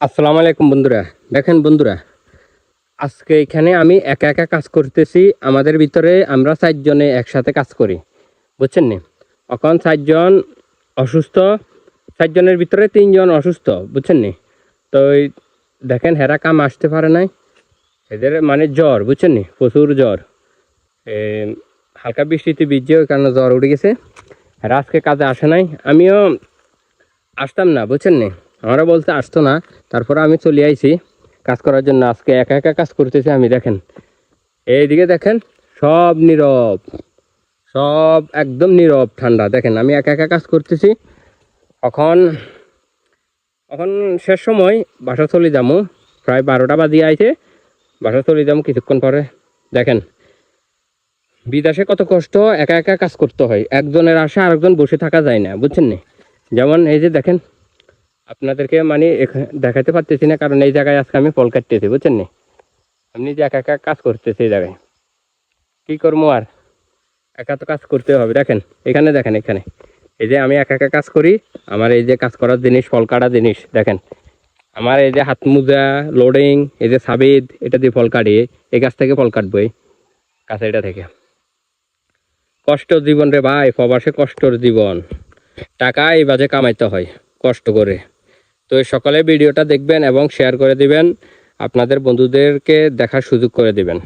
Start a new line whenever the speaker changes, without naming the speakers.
আসসালামু আলাইকুম বন্ধুরা। দেখেন বন্ধুরা, আজকে এখানে আমি একা একা কাজ করতেছি। আমাদের ভিতরে আমরা চারজনে একসাথে কাজ করি। বুঝছেন নি? এখন চারজন অসুস্থ চারজনের ভিতরে তিনজন অসুস্থ, বুঝছেন নি? তো দেখেন, হেরা কাম আসতে পারে নাই। এদের মানে জ্বর, বুঝছেন নি? প্রচুর জ্বর। হালকা বৃষ্টিতে ভিজছে ওই কারণে জ্বর উঠে গেছে। হেরা আজকে কাজে আসে নাই। আমিও আসতাম না, বুঝছেন নি? আমরা বলতে আসতো না। তারপর আমি চলে আইছি কাজ করার জন্য। আজকে একা একা কাজ করতেছি আমি, দেখেন। এইদিকে দেখেন, সব নীরব। সব একদম নীরব ঠান্ডা। দেখেন, আমি একা একা কাজ করতেছি। এখন এখন শেষ সময়, বাসা চলে যাব প্রায় বারোটা বাজিয়ে আইছে। বাসা চলে যাব কিছুক্ষণ পরে। দেখেন, বিদেশে কত কষ্ট, একা একা কাজ করতে হয়। একজনের আশা আরেকজন বসে থাকা যায় না, বুঝছেন নি? যেমন এই যে দেখেন আপনাদেরকে মানে দেখাতে পারতেছি না, কারণ এই জায়গায় আজকে আমি ফল কাটতেছি, বুঝছেন নি? আপনি যে একা একা কাজ করতেছি এই জায়গায়, কী করব আর? একা তো কাজ করতে হবে, দেখেন, এখানে দেখেন, এখানে। এই যে আমি একা একা কাজ করি, আমার এই যে কাজ করার জিনিস, ফল কাটা জিনিস, দেখেন। আমার এই যে হাত মোজা লোডিং এই যে সাবিদ, এটা দিয়ে ফল কাটি, এই গাছ থেকে ফল কাটবো এই গাছ এটা থেকে। কষ্ট জীবন রে ভাই, প্রবাসে কষ্টর জীবন। টাকা এই বাজে কামাইতে হয়, কষ্ট করে। তো সকালে ভিডিওটা দেখবেন এবং শেয়ার করে দিবেন। আপনাদের বন্ধুদেরকে দেখার সুযোগ করে দিবেন।